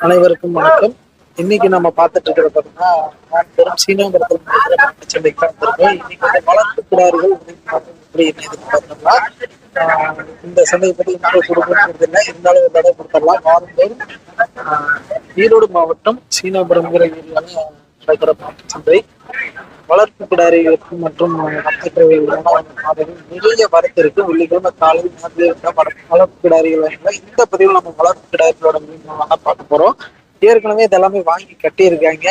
அனைவருக்கும் வணக்கம். இன்னைக்கு நம்ம பார்த்துட்டு இருக்கிறது பார்த்தீங்கன்னா பெரும் சீனாபுரத்தில் நடக்கிற மாட்டுச் வந்திருக்கோம் இன்னைக்கு வந்து வளர்ப்பு கிடாரிகள் எப்படி பார்த்தோம்னா ஆஹ் இந்த சந்தையை பத்தி இன்னும் கொடுக்கறது இல்லை. இருந்தாலும் ஒரு தடவை கொடுத்துடலாம். வாரந்தோறும் ஆஹ் ஈரோடு மாவட்டம் சீனாபுரம்ங்கிற ஏரியாவில் நடக்கிற சந்தை வளர்ப்பு கிடாரிகளுக்கு மற்றும் நட்சத்திரவை நிறைய வரத்து இருக்கு. வெள்ளிக்கிழமை காலை வளர்ப்பு கிடாரிகள் இந்த பதிவில் நம்ம வளர்ப்பு கிடாரிகளோட மீன்களா பார்க்க போறோம். ஏற்கனவே இதெல்லாமே வாங்கி கட்டியிருக்காங்க.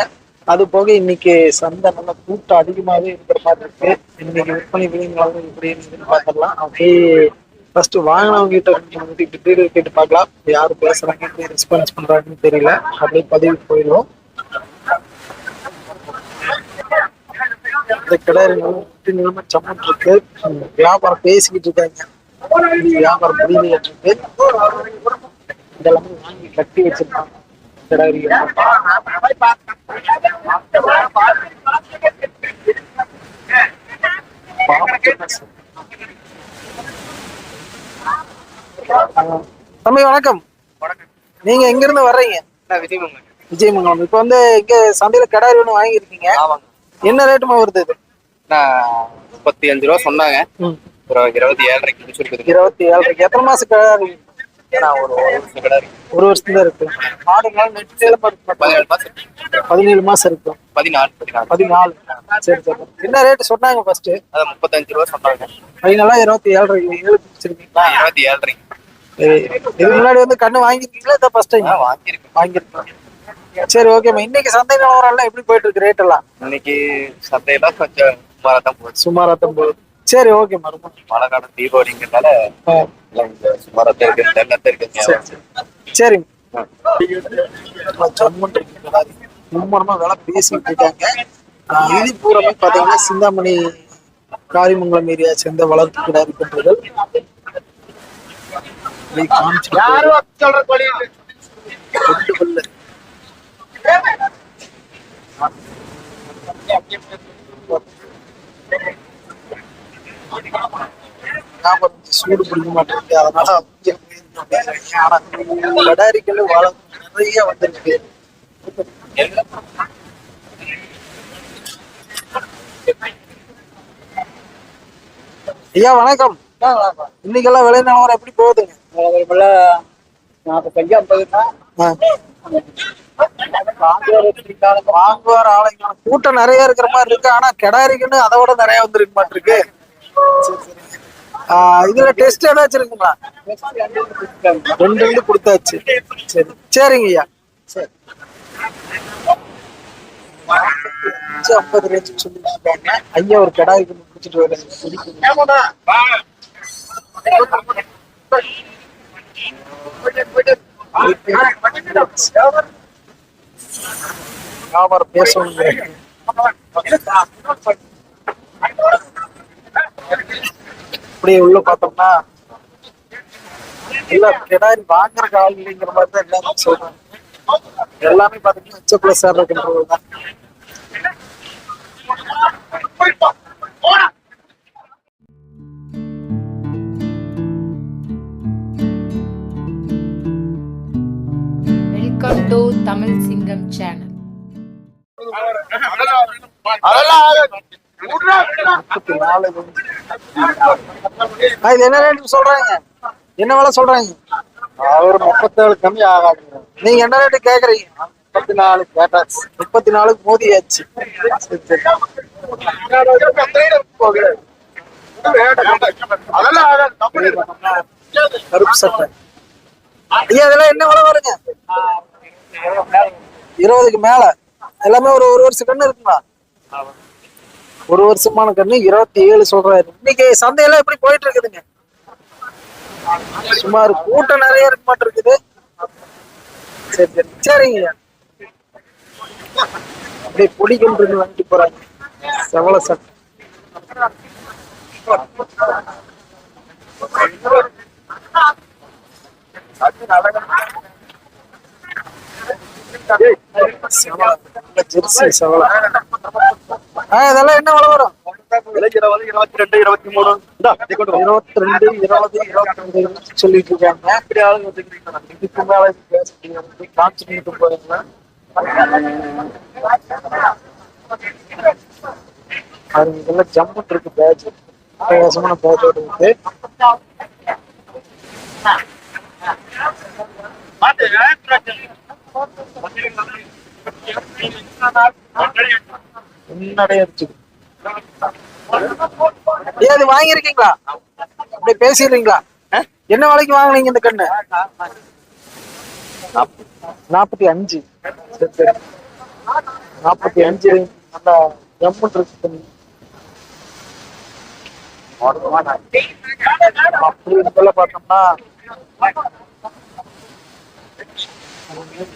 அது போக இன்னைக்கு சந்தை நல்ல கூட்டம் அதிகமாகவே இருக்கிற மாதிரி இருக்கு. இன்னைக்கு விற்பனை விலைங்களாவும் இப்படி இருக்குன்னு பார்த்துடலாம். அப்படியே ஃபர்ஸ்ட் வாங்கினவங்க கிட்ட கொஞ்சம் கேட்டு பார்க்கலாம். யார் பேசுறாங்க எப்படி ரெஸ்பான்ஸ் பண்றாங்கன்னு தெரியல. அப்படியே பதிவு போயிடும் இந்த கிடாரி விட்டு நிலைமை சம்மன் இருக்கு வியாபாரம் பேசிக்கிட்டு இருக்காங்க. வியாபாரம் இருக்கு இதெல்லாமே வாங்கி கட்டி வச்சிருக்காங்க. கிடாரி தம்பி வணக்கம். நீங்க எங்க இருந்து வர்றீங்க விஜயமங்கலம். விஜயமங்கலம். இப்ப வந்து இங்க சந்தையில கிடாரி ஒண்ணு வாங்கியிருக்கீங்க. ஆமாங்க. என்ன ரேட்டுமா வருது இது? நான் முப்பத்தி அஞ்சு ரூபா சொன்னாங்க. இருபத்தி ஏழரைக்கு முடிச்சிருக்குதுங்க இருபத்தி ஏழரைக்கு. எத்தனை மாசம் நான் ஒரு வருஷம் கடை இருக்கு. ஒரு வருஷம் தான் இருக்கு மாடுனால நெட்டு சேலம் பதினேழு மாசம் பதினேழு மாசம் இருக்கும் பதினாலு பதினாலு. பதினாலு. சரி சரி. என்ன ரேட் சொன்னாங்க ஃபர்ஸ்ட் அது முப்பத்தஞ்சு ரூபா சொன்னாங்க. ஃபைனலா இருபத்தி ஏழரை ஏழு வச்சிருக்கீங்களா? நான் இருபத்தி ஏழரைக்கு. இதுக்கு முன்னாடி வந்து கண்ணு வாங்கியிருக்கீங்களா இதான் ஃபர்ஸ்ட் டைம் வாங்கியிருக்கேன் வாங்கியிருக்கீங்க சரி ஓகேம்மா இன்னைக்கு சந்தை நிலவரம் எப்படி போயிட்டு இருக்கு ரேட் எல்லாம்? இன்னைக்கு சந்தையெல்லாம் கொஞ்சம் சுமாராக தான் போச்சு சுமாரா தான் போகுது. சரி ஓகேம்மா ரொம்ப மழை காலம் தீபாவளிங்கிறதுனால சுமாராக தான் இருக்கு. தென்னத்தை இருக்கு சரி சரி. சரிங்க. மும்மரமா விலை பேசிட்டு இருக்காங்க. இது பூராமே பாத்தீங்கன்னா சிந்தாமணி காரிமங்கலம் ஏரியா சேர்ந்த வளர்ப்பு கிடாரி கன்றுகள் அப்படியே காமிச்சிட்டு கொண்டு வரல. ஞாபகம் இருந்துச்சு, சூடு பிடிக்க மாட்டேங்குது அதனால அப்படியே போயிருந்தோம். வாழ நிறைய வந்திருக்கு ஐயா வணக்கம் இன்னைக்கெல்லாம் விலை நிலவரம் எப்படி போகுதுங்க நாற்பத்தஞ்சு ஐம்பதுன்னா. வாங்குவார் ஆலைங்க கூட்டம் நிறைய இருக்கிற மாதிரி இருக்கு. ஆனா கிடாரிக்குன்னு அதை விட நிறைய வந்திருக்க மாட்டிருக்கு இதுல டெஸ்ட் ஏதாச்சும் இருக்குங்களா? ரெண்டு ரெண்டு கொடுத்தாச்சு. சரி. சரிங்க ஐயா. சரி ஐம்பது ரேஞ்சு சொல்லிட்டு இருக்காங்க ஐயா ஒரு கிடாரி கொண்டு பிடிச்சிட்டு வர வியாபாரம் பேசணும் இப்படி உள்ள பார்த்தோம்னா இல்ல கிடாரி வாங்குற ஆள் இல்லைங்கிற மாதிரி தான் எல்லாமே சொல்றாங்க. எல்லாமே பாத்தீங்கன்னா உச்ச பிளஸ் இருக்கின்றது தான். வெல்கம் டு தமிழ் சிங்கம் சேனல் என்ன ரேட்டு சொல்றாங்க? என்ன விலை சொல்றாங்க? ஒரு முப்பத்தேழு கம்மி ஆகாது. நீங்க என்ன ரேட்டு கேக்குறீங்க? முப்பத்தி நாலு கேட்டாச்சு முப்பத்தி நாலுக்கு மோதியாச்சு. கருப்பு சட்டை. ஐயா இதெல்லாம் என்ன விலை வருங்க? இருபதுக்கு மேல. எல்லாமே ஒரு ஒரு வருஷம் கண்ணு இருக்குங்களா ஒரு வருஷமான கண்ணு இருபத்தி ஏழு சொல்றாரு இன்னைக்கு சந்தையெல்லாம் எப்படி போயிட்டு இருக்குதுங்க? சுமார் கூட்டம் நிறைய இருக்க மாட்டிருக்குது. சரி சரி. சரிங்க. அப்படியே பொடிக்கின்றது வாங்கிட்டு போறாங்க. செவல சட்டை அது ஜெர்சி ஆ இதெல்லாம் என்ன விலை வரும்? இருபத்தி ரெண்டு இருபத்தி மூணு இருபத்தி ரெண்டு இருபது இருபத்தி ரெண்டு சொல்லிட்டு இருக்காங்க இப்படி ஆளுங்க இதுக்கு மேல காமிச்சுட்டு போயிருங்க அது இதெல்லாம் ஜம்முட்டு இருக்கு பேட்ச் வித்தியாசமான பேட்சோட இருக்கு ஏன் வாங்கியிருக்கீங்களா? அப்படியே பேசிடுறீங்களா? என்ன விலைக்கு வாங்குனீங்க இந்த கண்ணு? நாற்பத்தி அஞ்சு. சரி சரி. நாற்பத்தி அஞ்சு நல்லா ஜம்முன் இருக்கு அப்படி பார்த்தோம்னா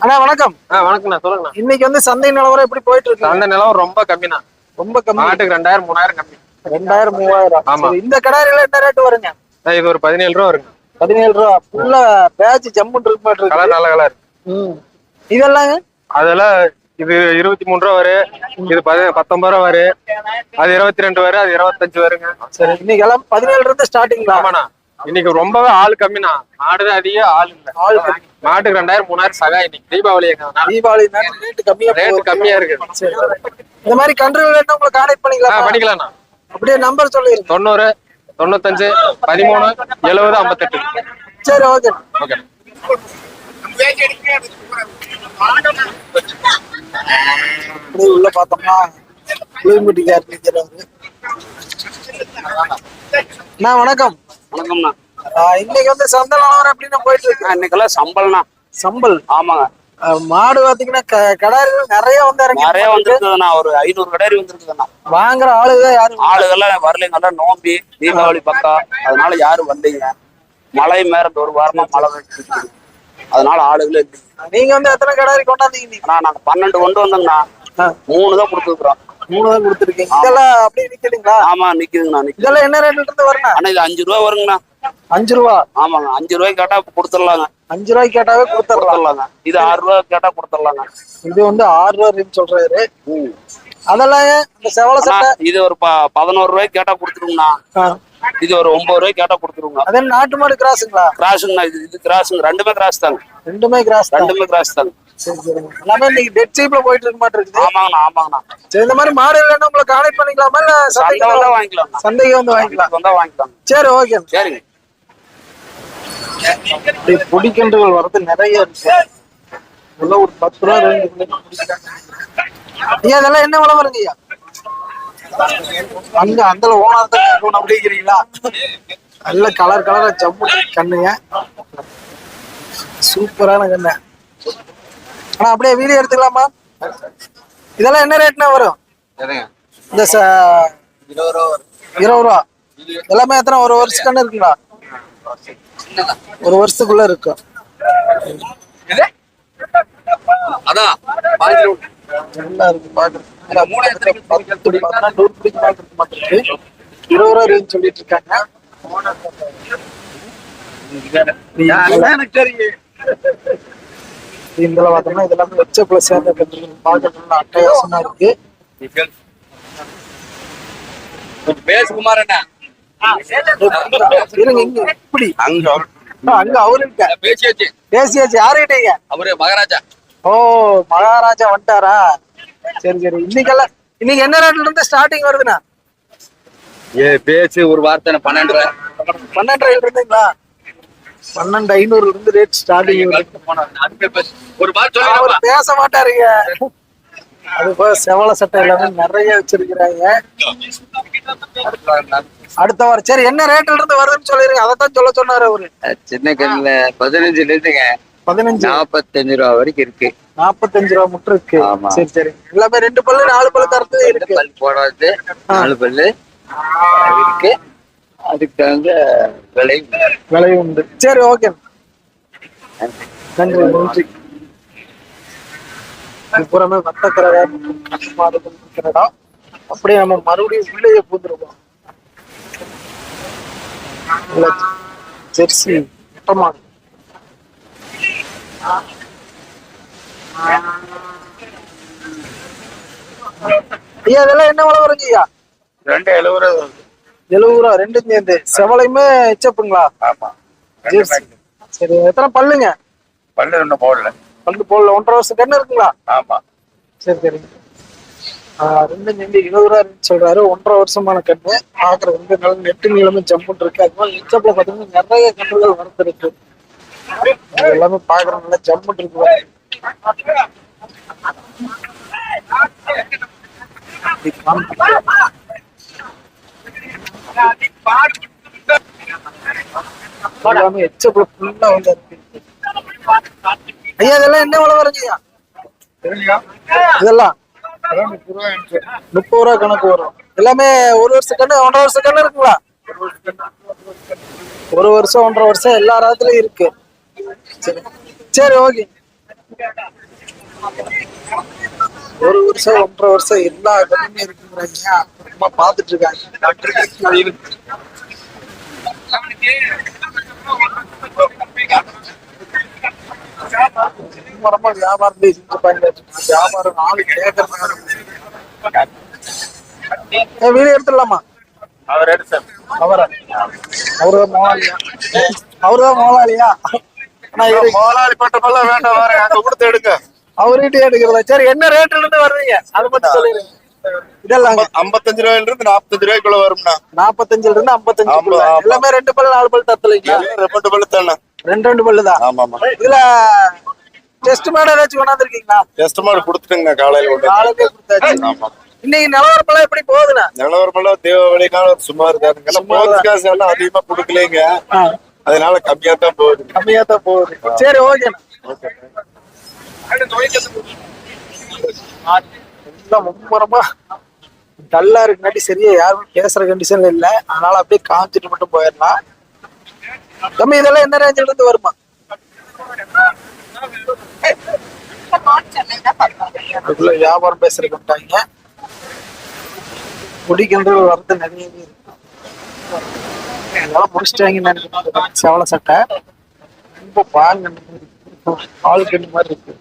அண்ணா வணக்கம். ஆ வணக்கண்ணா சொல்லுங்கண்ணா. இன்னைக்கு வந்து சந்தை நிலவரம் எப்படி போயிட்டு இருக்கு அந்த நிலம் ரொம்ப கம்மிண்ணா. ரொம்ப கம்மி. மாட்டுக்கு ரெண்டாயிரம் மூணாயிரம் கம்மி. ரெண்டாயிரம் மூவாயிரம். ஆமா. இந்த கடாரில என்ன ரேட் வருங்க? இது ஒரு பதினேழு ரூபா வருங்க. பதினேழு ரூபா. ஃபுல்லா பேட்ச் ஜம்முன் இருக்கு மாட்டு கலர் நல்ல கலர் ம். இதெல்லாங்க? அதெல்லாம் இது இருபத்தி மூணு ரூபா வரும் இது பதி பத்தொன்பது ரூபா வரும் அது இருபத்தி ரெண்டு வரும் அது இருபத்தஞ்சு வருங்க. சரி இன்னைக்கு எல்லாம் பதினேழுல இருந்து ஸ்டார்டிங்களா ஆமாண்ணா. இன்னைக்கு ரொம்பவே ஆள் கம்மிண்ணா. மாடுதான் அதிகம் ஆள் இல்ல ஆள். மாட்டுக்கு ரெண்டாயிரம் மூணாயிரம் சகா இன்னைக்கு தீபாவளி தீபாவளி ரேட் கம்மியா ரேட் போகுது. கம்மியா இருக்கு. சரி. இந்த மாதிரி கன்றுகள் வேணும் உங்களை கான்டாக்ட் பண்ணிக்கலாம் பண்ணிக்கலாம்ண்ணா. அப்படியே நம்பர் சொல்லிருங்க தொண்ணூறு தொண்ணூத்தஞ்சு பதிமூணு எழுபது ஐம்பத்தெட்டு. சரி ஓகே ஓகே. அப்படியே உள்ள பார்த்தோம்னா புளியம்பட்டி கேரட் அண்ணா வணக்கம். வணக்கம்ண்ணா. இன்னைக்கு வந்து சந்தை நிலவரம் எப்படின்னு போயிட்டு இருக்கு. இன்னைக்கெல்லாம் சம்பளம்ண்ணா சம்பல். ஆமாங்க. மாடு பாத்தீங்கன்னா கடாரிகள் நிறைய வந்து இறங்கி நிறைய வந்திருக்குதுண்ணா. ஒரு ஐநூறு கடாரி வந்திருக்குதுண்ணா. வாங்குற ஆளுதான் யாரும் ஆளுகள்லாம் வரலைங்கெல்லாம் நோம்பி தீபாவளி பக்கம் அதனால யாரும் வந்தீங்க மழை மேற ஒரு வாரமா மழை. அதனால ஆளுகளே இல்லைங்க. நீங்க வந்து எத்தனை கடாரி கொண்டாந்தீங்க நீங்க பன்னெண்டு கொண்டு வந்தோங்கண்ணா. மூணு தான் கொடுத்துருக்குறோம். மூணு தான் கொடுத்துருக்கீங்க. இதெல்லாம் அப்படியே நிக்குதுங்களா? ஆமா நிக்குதுங்கண்ணா நிக்குது. இதெல்லாம் என்ன ரேட்ல இருந்து ஆனா இது அஞ்சு ரூபா வருங்கண்ணா. அஞ்சு ரூபா ஆமாங்க. அஞ்சு ரூபாய்க்கு கேட்டா கொடுத்துடலாங்க. அஞ்சு ரூபாய்க்கு கேட்டாவே கொடுத்துடலாங்க. இது ஆறு ரூபா கேட்டா கொடுத்துடலாங்க. இது வந்து ஆறு ரூபாய்ன்னு சொல்றாரு. ம். அதெல்லாம் இந்த செவல சட்டை? இது ஒரு பதினோரு ரூபாய்க்கு கேட்டா கொடுத்துருங்கண்ணா. இது ஒரு ஒன்பது ரூபாய்க்கு கேட்டா கொடுத்துருங்க. அதே நாட்டு மாடு கிராஸுங்களா? கிராஸுங்கண்ணா இது இது கிராஸுங்க. ரெண்டுமே கிராஸ் தாங்க. ரெண்டுமே கிராஸ் ரெண்டுமே கிராஸ் தாங்க. எல்லாமே இன்னைக்கு டெட் சீப்ல போயிட்டு இருக்க மாட்டிருக்குது ஆமாங்கண்ணா ஆமாங்கண்ணா. சரி இந்த மாதிரி மாடு இல்லைன்னா உங்களை கான்டாக்ட் பண்ணிக்கலாமா? இல்ல சந்தை சந்தைக்கு வந்தா வாங்கிக்கலாம் சந்தைக்கு வந்து வாங்கிக்கலாம். வந்தா வாங்கிக்கலாம் சரி ஓகே சரிங்க. பொடிக்கன்றுகள் வரது நிறைய இருக்கு. உள்ள ஒரு பத்து ரூபா ரெண்டு ஐயா இதெல்லாம் என்ன விலை வருங்க ஐயா? அங்க அந்த ஓனர் தான் அப்படிங்கிறீங்களா? நல்ல கலர் கலரா ஜம்மு கண்ணுங்க. சூப்பரான கண்ணு. ஆனா அப்படியே வீடியோ எடுத்துக்கலாமா? இதெல்லாம் என்ன ரேட்னா வரும்? இந்த ச- இருபது ரூபா எல்லாமே எத்தனை ஒரு வருஷம் கண்ணு இருக்குங்களா? ஒரு வருஷத்துக்குள்ள இருக்கும் நல்லா இருக்கு பத்து பன்னெண்டு உருப்படிக்கு மேல இருக்க மாட்டேங்குது இருபது ரூபா ரேஞ்ச் சொல்லிட்டு இருக்காங்க. இதுல பார்த்தோம்னா இதெல்லாமே சேர்ந்த கட்டுறது பார்க்க நல்லா அட்டகாசமா இருக்கு. பேசுகுமார் என்ன இருங்க இப்படி. அங்க அங்க அவரு இருக்க. பேசியாச்சு பேசியாச்சு யாருக்கிட்டீங்க அவரு மகாராஜா. ஓ மகாராஜா வந்துட்டாரா? சரி சரி. இன்னைக்கெல்லாம் இன்னைக்கு என்ன ரேட்ல இருந்து ஸ்டார்டிங் வருதுண்ணா? ஏ பேச்சு ஒரு வார்த்தை பன்னெண்டு பன்னெண்டு இருந்துங்களா? பன்னெண்டு ஐநூறுல இருந்து ரேட் ஸ்டார்டிங் ஒரு வார்த்தை அவர் பேச மாட்டாருங்க. அது போல செவல சட்டை எல்லாமே நிறைய வச்சிருக்கிறாங்க. அடுத்த வாரம். சரி என்ன ரேட்ல இருந்து வருதுன்னு சொல்லிருங்க. அதைத்தான் சொல்ல சொன்னாரு அவரு. சின்ன கண்ணுல பதினஞ்சுல இருந்துங்க பதினஞ்சு. நாப்பத்தஞ்சு ரூபா வரைக்கும் இருக்கு. நாற்பத்தஞ்சு ரூபா முட்டை இருக்கு. சரி சரி. எல்லாமே ரெண்டு பல்லு நாலு பல்லு ரெண்டு இருக்கு. பல் போடாது. நாலு பல்லு இருக்கு. அதுக்கு தகுந்த விலை விலை உண்டு. சரி ஓகே நன்றி. நன்றி இருக்கிற இடம் அப்படியே நம்ம மறுபடியும் உள்ளேயே பூந்துருவோம். இல்ல, ஜெர்சி மாடு ஐயா இதெல்லாம் என்ன விலை வருங்க ஐயா? ரெண்டு எழுபது எழுபது ரூபா ரெண்டும் சேர்ந்து. செவலையுமே எச்சப்புங்களா ஆமா ஜெர்சி. சரி எத்தனை பல்லுங்க? பல்லு ரெண்டு போடல. பல்லு போடல ஒன்றரை வருஷம் கண்ணு இருக்குங்களா? ஆமா. சரி சரி ரெண்டும் சேர்ந்து இருபது ரூபா சொல்றாரு. ஒன்றரை வருஷமான கண்ணு. பாக்குறது வந்து நல்ல நெட்டு நீளமே ஜம்முன் இருக்கு அது மாதிரி எச்சப்ல பாத்தீங்கன்னா நிறைய கன்றுகள் அது எல்லாமே பாக்குற நல்லா ஜம்முன் இருக்கு இது காமிக்கிறேன். எல்லாமே எச்சப்ல ஃபுல்லா வந்து இருக்கு. ஐயா இதெல்லாம் என்ன விலை வருங்க ஐயா? இதெல்லாம் முப்பது ரூபா கணக்கு வரும். எல்லாமே ஒரு வருஷம் கண்ணு ஒன்றரை வருஷம் கண்ணு இருக்குங்களா? ஒரு வருஷம் ஒன்றரை வருஷம் எல்லா ராத்துலயும் இருக்கு. சரி. சரி ஓகே. ஒரு வருஷம் ஒன்றரை வருஷம் எல்லா கண்ணுமே இருக்குங்கிறாங்க. அப்புறமா பாத்துட்டு இருக்காங்க. ரொம்ப வியாபாரம் பயன்படுத்தி வியாபாரம். நாலு கேட்கறதுனால வீடு எடுத்துடலாமா அவர் எடுத்தார் அவரா அவருதான் முதலாளியா? அவருதான் இவரு முதலாளி பட்டமெல்லாம் வேண்டாம் வேற அங்க கொடுத்து எடுங்க. அவர்கிட்ட எடுக்கிறதா? சரி என்ன ரேட்ல இருந்து வர்றீங்க? அதை மட்டும் சொல்லிடுங்க. இதெல்லாம் ஐம்பத்தஞ்சு ரூபாயில இருந்து நாற்பத்தஞ்சு ரூபாய்க்குள்ள வரும்ண்ணா. நாற்பத்தஞ்சுல இருந்து ஐம்பத்தஞ்சு. எல்லாமே ரெண்டு பல்லு நாலு பல்லு தத்தலைங்களா ரெண்டு பல்லு தானே ரெண்டு ரெண்டு பல்லு தான் ஆமா ஆமா இதுல டெஸ்ட் மாடு ஏதாச்சும் கொண்டாந்துருக்கீங்களா? டெஸ்ட் மாடு கொடுத்துட்டுங்க காலையில கொண்டு நாலுமே கொடுத்தாச்சு. ஆமா. இன்னைக்கு நிலவரப்பெல்லாம் எப்படி போகுதுண்ணா? நிலவரமெல்லாம் தீபாவளினால சுமார் தானுங்க காசு எல்லாம் அதிகமா கொடுக்கலைங்க. அதனால கம்மியா தான் போகுது. கம்மியா தான் போகுது. சரி ஓகேண்ணா. எல்லாம் மும்முரமா டல்லா இருக்குனாட்டி சரியா யாருமே பேசுற கண்டிஷன்ல இல்ல. அதனால அப்படியே காமிச்சிட்டு மட்டும் போயிடலாம். தம்பி இதெல்லாம் என்ன ரேஞ்சில இருந்து வருமா? அதுக்குள்ள வியாபாரம் பேசுறதுக்கு விட்டாங்க குடிக்கின்ற வரது நிறையவே இருக்கு. அதெல்லாம் முடிச்சிட்டாங்கன்னு நினைக்கிறேன். செவல சட்டை. ரொம்ப பால் கண்டு மாதிரி இருக்கு.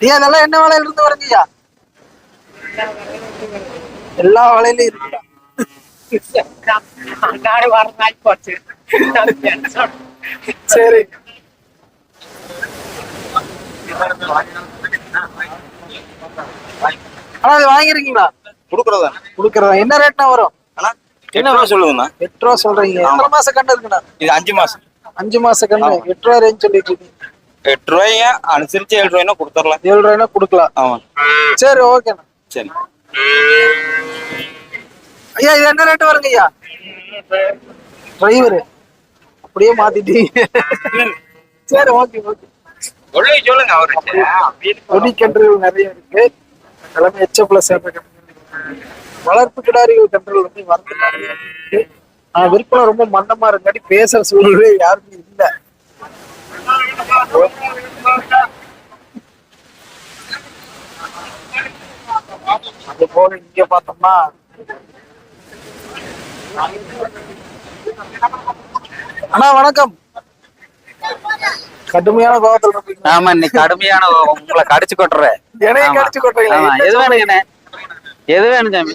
ஐயா அதெல்லாம் என்ன விலையில இருந்து வருங்கய்யா எல்லா விலையிலும் இருக்கு சரி. ஆனா அது வாங்கிருக்கீங்களா கொடுக்குறதா? கொடுக்கறதா? என்ன ரேட்னா வரும்? என்ன ரூபா சொல்லுங்கண்ணா எட்டு ரூபா சொல்றீங்க. எத்தனை மாசம் கண்டு இருக்குண்ணா? இது அஞ்சு மாசம். அஞ்சு மாசம் கண்டு எட்டு ரூபா ரேஞ்ச் சொல்லிட்டு இருக்கீங்க. எட்டு ரூபாய்ங்க அனுசரிச்சு ஏழு ரூபாய்னா கொடுத்துடலாம். ஏழு ரூபாய்னா கொடுக்கலாம். ஆமா. சரி ஓகேண்ணா சரி. ஐயா இது என்ன ரேட் வருங்க ஐயா? டிரைவர் அப்படியே மாத்திட்டீங்க. சரி ஓகே ஓகே சொல்லுங்க அவரு. கொடி கன்றுகள் நிறைய இருக்கு. எல்லாமே கன்றுகள் வளர்ப்பு கிடாரிகள் கன்றுகள் வந்து வரது நிறைய இருக்கு. விற்பனை ரொம்ப மந்தமா இருக்காட்டி பேசுற சூழ்நிலை யாருமே இல்ல. போக இங்க பார்த்தோம்னா அண்ணா வணக்கம். கடுமையான கோபத்தில் ஆமா இன்னைக்கு கடுமையான உங்களை கடிச்சு கொட்டுறேன் என்னையும். கடிச்சு என்ன எது வேணுங்கண்ணே எது வேணும் சாமி?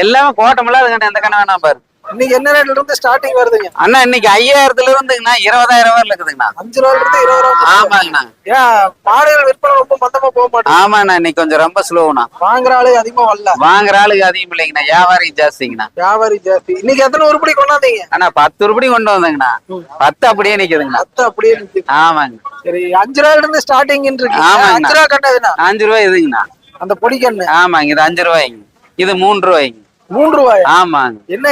எல்லாமே கோட்டமெல்லாம் அதுங்கண்ணே எந்த கண்ணு வேணாம் பாரு. இன்னைக்கு என்ன ரேட்ல இருந்து ஸ்டார்டிங் வருதுங்க? அண்ணா இன்னைக்கு ஐயாயிரத்துல இருந்துங்கண்ணா இருபதாயிரம் வரல இருக்குதுங்கண்ணா. அஞ்சு ரூபாயில இருந்து இருபது ரூபா ஆமாங்கண்ணா. ஏன் மாடுகள் விற்பனை ரொம்ப மந்தமா போக மாட்டேங்குது. ஆமாண்ணா இன்னைக்கு கொஞ்சம் ரொம்ப ஸ்லோவுண்ணா வாங்குற ஆளு அதிகமா வரல. வாங்குற ஆளுக்கு அதிகம் இல்லைங்கண்ணா வியாபாரி ஜாஸ்திங்கண்ணா. வியாபாரி ஜாஸ்தி. இன்னைக்கு எத்தனை உருப்படி கொண்டாந்தீங்க? அண்ணா பத்து ரூபாய் கொண்டு வந்தேங்கண்ணா. பத்து அப்படியே நிக்குதுங்கண்ணா. பத்து அப்படியே நிக்குது. ஆமாங்க. சரி அஞ்சு ரூபாயில இருந்து ஸ்டார்டிங் இருக்கு. அஞ்சு ரூபா கண்டதுண்ணா அஞ்சு ரூபாய் இதுங்கண்ணா. அந்த பொடி கண்ணு. ஆமாங்க இது அஞ்சு ரூபாய்ங்க. இது மூணு ரூபாய்ங்க. மூணு ரூபாய் ஆமாங்க என்ன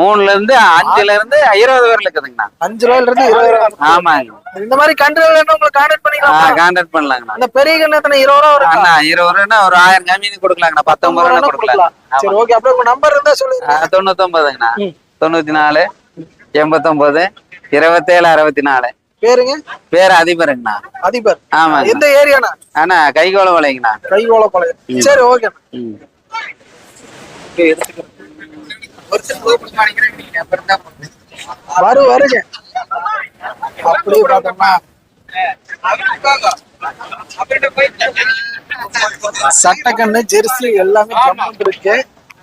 மூணுல இருந்து அஞ்சுல இருந்து இருபது வரல இருக்குதுங்கண்ணா. அஞ்சு ரூபாயில இருந்து இருபது ரூபா ஆமாங்க. இந்த மாதிரி கன்றுகள் உங்களுக்கு கான்டாக்ட் பண்ணிக்கலாம்? கான்டாக்ட் பண்ணலாங்கண்ணா. அந்த பெரிய கண்ணு இருபது ரூபா வரும் அண்ணா இருபது ரூபா ஒரு ஆயிரம் கம்மி கொடுக்கலாங்கண்ணா. பத்தொன்பது ரூபா கொடுக்கலாம். சரி ஓகே அப்படியே உங்க நம்பர் இருந்தா சொல்லுங்க. ஆமா. தொண்ணூத்தொன்பதுங்கண்ணா. தொண்ணூத்தி நாலு எண்பத்தொன்பது இருபத்தேழு அறுபத்தி நாலு பேருங்க? பேர் அதிபருங்கண்ணா. அதிபர். ஆமாங்க எந்த ஏரியாண்ணா? அண்ணா கைகோளம் வலைங்கண்ணா. கைகோளப்பாளையம் சரி ஓகே வரு வருங்க. அப்படியே பார்த்தோம்னா சட்டக்கண்ணு ஜெர்சி எல்லாமே இருக்கு.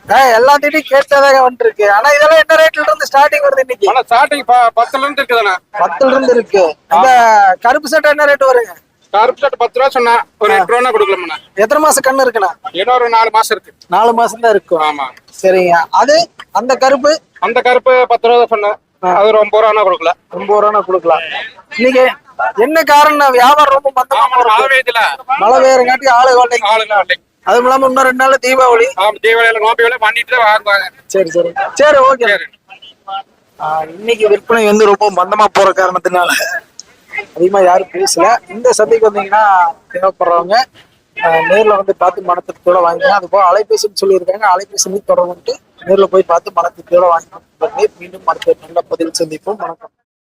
ஆஹ் எல்லாத்தையும் கேட்டதாக வந்துருக்கு. ஆனா இதெல்லாம் என்ன ரேட்ல இருந்து ஸ்டார்டிங் வருது இன்னைக்கு? ஆனா ஸ்டார்டிங் பத்துல இருந்து இருக்குதாண்ணா பத்துல இருந்து இருக்கு. இந்த கருப்பு சட்டை என்ன ரேட் வருங்க? கருப்பு ஷர்ட் பத்து ரூபா சொன்னா ஒரு எட்டு ரூபா கொடுக்கலாம்ண்ணா எத்தனை மாசம் கண்ணு இருக்குண்ணா? இன்னும் ஒரு நாலு மாசம் இருக்கு. நாலு மாசம் தான் இருக்கும். ஆமா. சரிங்க. அது அந்த கருப்பு? அந்த கருப்பு பத்து ரூபா தான் சொன்னேன். அது ஒரு ஒன்பது ரூபா கொடுக்கல ஒன்பது ரூபா கொடுக்கலாம். இன்னைக்கு என்ன காரணம் வியாபாரம் ரொம்ப மந்தமா. மழை பெய்யுதுல. மழை பெய்யறங்காட்டி ஆளு வரலைங்க ஆளுங்க வரலைங்க. அதுவும் இல்லாம இன்னும் ரெண்டு நாள்ல தீபாவளி. தீபாவளியில நோம்பி வேலை பண்ணிட்டு தான் வாங்குவாங்க. சரி சரி. சரி ஓகே. இன்னைக்கு விற்பனை வந்து ரொம்ப மந்தமா போற காரணத்தினால. அதிகமா யாரும் பேசல. இந்த சந்தைக்கு வந்தீங்கன்னா தேவைப்படுறவங்க ஆஹ், நேர்ல வந்து பார்த்து கூட வாங்கிக்கலாம் அது போக அலைபேசின்னு சொல்லியிருக்காங்க. அலைபேசி தொடர்புட்டு நேர்ல போய் பார்த்து மனத்திற்கோட வாங்கிக்கலாம் மீண்டும் அடுத்த நல்ல பதில் சந்திப்போம். வணக்கம்.